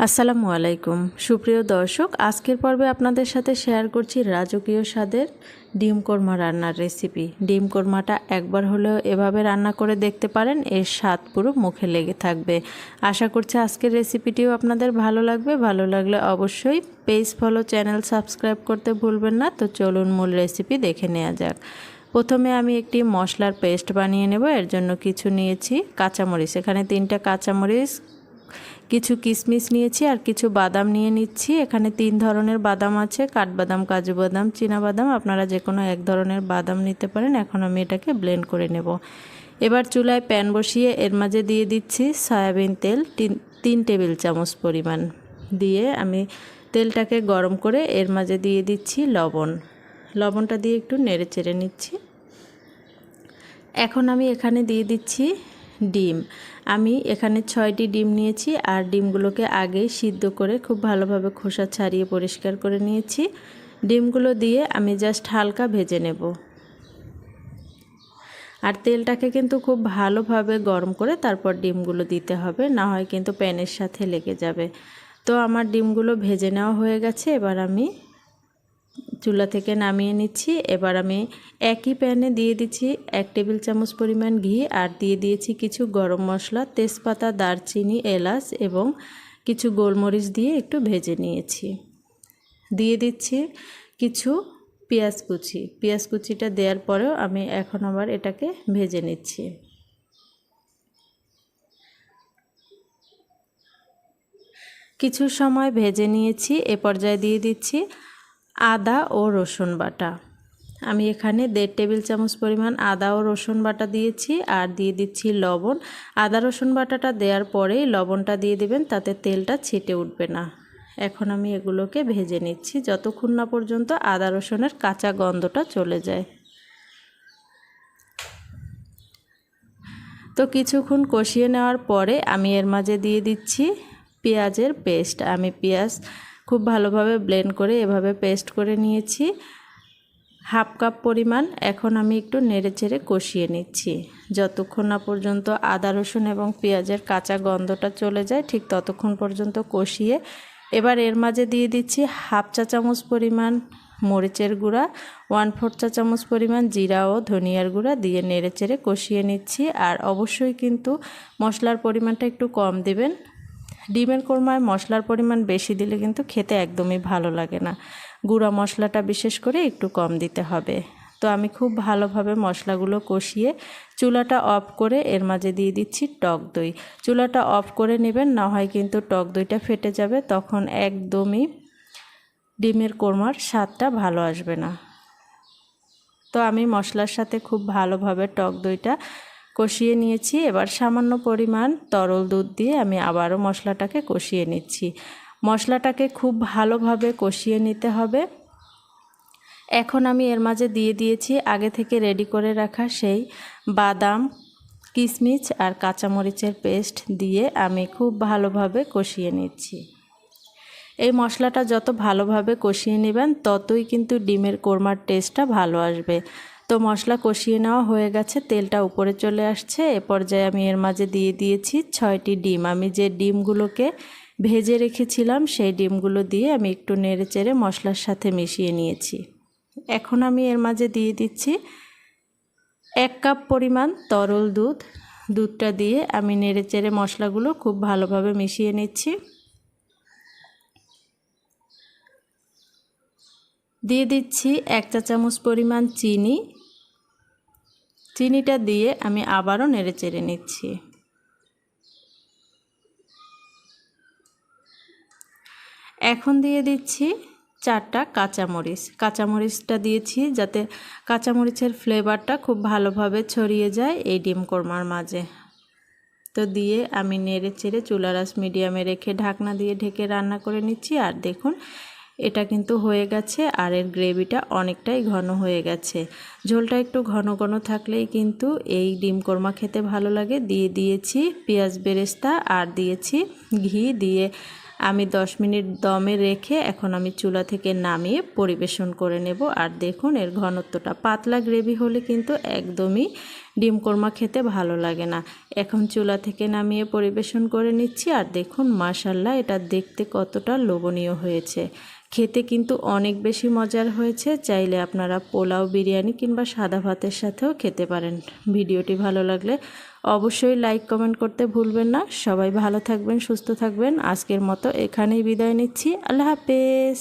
আসসালামু আলাইকুম। সুপ্রিয় দর্শক, আজকের পর্বে আপনাদের সাথে শেয়ার করছি রাজকীয় স্বাদের ডিম কোরমা রান্নার রেসিপি। ডিম কোরমাটা একবার হলেও এভাবে রান্না করে দেখতে পারেন, এর স্বাদ পুরো মুখে লেগে থাকবে। আশা করছি আজকের রেসিপিটিও আপনাদের ভালো লাগবে। ভালো লাগলে অবশ্যই পেজ ফলো, চ্যানেল সাবস্ক্রাইব করতে ভুলবেন না। তো চলুন মূল রেসিপি দেখে নেওয়া যাক। প্রথমে আমি একটি মশলার পেস্ট বানিয়ে নেব। এর জন্য কিছু নিয়েছি কাঁচামরিচ। এখানে তিনটা কাঁচামরিচ কিছু কিশমিশ নিয়েছি আর কিছু বাদাম নিয়ে নিচ্ছি। এখানে তিন ধরনের বাদাম আছে, কাঠবাদাম, কাজু বাদাম বাদাম। আপনারা যে কোনো এক ধরনের বাদাম নিতে পারেন। এখন আমি এটাকে ব্লেন্ড করে নেব। এবার চুলায় প্যান বসিয়ে এর মাঝে দিয়ে দিচ্ছি সয়াবিন তেল তিন টেবিল চামচ পরিমাণ। দিয়ে আমি তেলটাকে গরম করে এর মাঝে দিয়ে দিচ্ছি লবণ। লবণটা দিয়ে একটু নেড়ে চেড়ে নিচ্ছি। এখন আমি এখানে দিয়ে দিচ্ছি ডিম। আমি এখানে ছয়টি ডিম নিয়েছি আর ডিমগুলোকে আগেই সিদ্ধ করে খুব ভালোভাবে খোসা ছাড়িয়ে পরিষ্কার করে নিয়েছি। ডিমগুলো দিয়ে আমি জাস্ট হালকা ভেজে নেব। আর তেলটাকে কিন্তু খুব ভালোভাবে গরম করে তারপর ডিমগুলো দিতে হবে, না হয় কিন্তু প্যানের সাথে লেগে যাবে। তো আমার ডিমগুলো ভেজে নেওয়া হয়ে গেছে, এবার আমি চুলা থেকে নামিয়ে নিচ্ছি। এবার আমি একই প্যানে দিয়ে দিচ্ছি এক টেবিল চামচ পরিমাণ ঘি আর দিয়ে দিয়েছি কিছু গরম মশলা, তেজপাতা, দারচিনি, এলাচ এবং কিছু গোলমরিচ দিয়ে একটু ভেজে নিয়েছি। দিয়ে দিচ্ছি কিছু পেঁয়াজ কুচি। পেঁয়াজ কুচিটা দেওয়ার পরেও আমি এখন আবার এটাকে ভেজে নিচ্ছি। কিছু সময় ভেজে নিয়েছি। এ পর্যায়ে দিয়ে দিচ্ছি আদা ও রসুন বাটা। আমি এখানে দেড় টেবিল চামচ পরিমাণ আদা ও রসুন বাটা দিয়েছি আর দিয়ে দিচ্ছি লবণ। আদা রসুন বাটাটা দেওয়ার পরেই লবণটা দিয়ে দেবেন, তাতে তেলটা ছিটে উঠবে না। এখন আমি এগুলোকে ভেজে নিচ্ছি, যতক্ষণ না পর্যন্ত আদা রসুনের কাঁচা গন্ধটা চলে যায়। তো কিছুক্ষণ কষিয়ে নেওয়ার পরে আমি এর মাঝে দিয়ে দিচ্ছি পেঁয়াজের পেস্ট। আমি পেঁয়াজ খুব ভালোভাবে ব্লেন্ড করে এভাবে পেস্ট করে নিয়েছি। হাফ কাপ পরিমাণ এখন আমি একটু নেড়ে চেড়ে কষিয়ে নিচ্ছি। যতক্ষণ না পর্যন্ত আদা, রসুন এবং পেঁয়াজের কাঁচা গন্ধটা চলে যায়, ঠিক ততক্ষণ পর্যন্ত কষিয়ে এবার এর মাঝে দিয়ে দিচ্ছি হাফ চা চামচ পরিমাণ মরিচের গুঁড়া, ওয়ান ফোর চা চামচ পরিমাণ জিরা ও ধনিয়ার গুঁড়া দিয়ে নেড়ে চেড়ে কষিয়ে নিচ্ছি। আর অবশ্যই কিন্তু মশলার পরিমাণটা একটু কম দেবেন। ডিমের কোরমায় মশলার পরিমাণ বেশি দিলে কিন্তু খেতে একদমই ভালো লাগে না। গুঁড়া মশলাটা বিশেষ করে একটু কম দিতে হবে। তো আমি খুব ভালোভাবে মশলাগুলো কষিয়ে চুলাটা অফ করে এর মাঝে দিয়ে দিচ্ছি টক দই। চুলাটা অফ করে নেবেন, না হয় কিন্তু টক দইটা ফেটে যাবে, তখন একদমই ডিমের কোরমার স্বাদটা ভালো আসবে না। তো আমি মশলার সাথে খুব ভালোভাবে টক দইটা কষিয়ে নিয়েছি। এবার সামান্য পরিমাণ তরল দুধ দিয়ে আমি আবারও মশলাটাকে কষিয়ে নিচ্ছি। মশলাটাকে খুব ভালোভাবে কষিয়ে নিতে হবে। এখন আমি এর মাঝে দিয়ে দিয়েছি আগে থেকে রেডি করে রাখা সেই বাদাম কিশমিচ আর কাঁচামরিচের পেস্ট দিয়ে আমি খুব ভালোভাবে কষিয়ে নিচ্ছি। এই মশলাটা যত ভালোভাবে কষিয়ে নেবেন, ততই কিন্তু ডিমের কোরমার টেস্টটা ভালো আসবে। তো মশলা কষিয়ে নেওয়া হয়ে গেছে, তেলটা উপরে চলে আসছে। এ পর্যায়ে আমি এর মাঝে দিয়ে দিয়েছি ছয়টি ডিম। আমি যে ডিমগুলোকে ভেজে রেখেছিলাম, সেই ডিমগুলো দিয়ে আমি একটু নেড়ে চেড়ে মশলার সাথে মিশিয়ে নিয়েছি। এখন আমি এর মাঝে দিয়ে দিচ্ছি এক কাপ পরিমাণ তরল দুধ। দুধটা দিয়ে আমি নেড়ে চেড়ে মশলাগুলো খুব ভালোভাবে মিশিয়ে নিচ্ছি। দিয়ে দিচ্ছি এক চা চামচ পরিমাণ চিনি। চিনিটা দিয়ে আমি আবারও নেড়ে চেড়ে নিচ্ছি। এখন দিয়ে দিচ্ছি চারটা কাঁচামরিচ। কাঁচামরিচটা দিয়েছি যাতে কাঁচামরিচের ফ্লেভারটা খুব ভালোভাবে ছড়িয়ে যায় এই ডিম কোরমার মাঝে। তো দিয়ে আমি নেড়ে চেড়ে চুলারাস মিডিয়ামে রেখে ঢাকনা দিয়ে ঢেকে রান্না করে নিচ্ছি। আর দেখুন এটা কিন্তু হয়ে গেছে আর এর গ্রেভিটা অনেকটাই ঘন হয়ে গেছে। ঝোলটা একটু ঘন ঘন থাকলেই কিন্তু এই ডিম কোরমা খেতে ভালো লাগে। দিয়ে দিয়েছি পেঁয়াজ বেরেস্তা আর দিয়েছি ঘি দিয়ে আমি 10 মিনিট দমে রেখে এখন আমি চুলা থেকে নামিয়ে পরিবেশন করে নেব। আর দেখুন এর ঘনত্বটা, পাতলা গ্রেভি হলে কিন্তু একদমই ডিম কোরমা খেতে ভালো লাগে না। এখন চুলা থেকে নামিয়ে পরিবেশন করে নিচ্ছি। আর দেখুন মাশাল্লাহ, এটা দেখতে কতটা লোভনীয় হয়েছে। খেতে কিন্তু অনেক বেশি মজার হয়েছে। চাইলে আপনারা পোলাও, বিরিয়ানি কিংবা সাদা ভাতের সাথেও খেতে পারেন। ভিডিওটি ভালো লাগলে অবশ্যই লাইক, কমেন্ট করতে ভুলবেন না। সবাই ভালো থাকবেন, সুস্থ থাকবেন। আজকের মতো এখানেই বিদায় নিচ্ছি। আল্লাহ হাফেজ।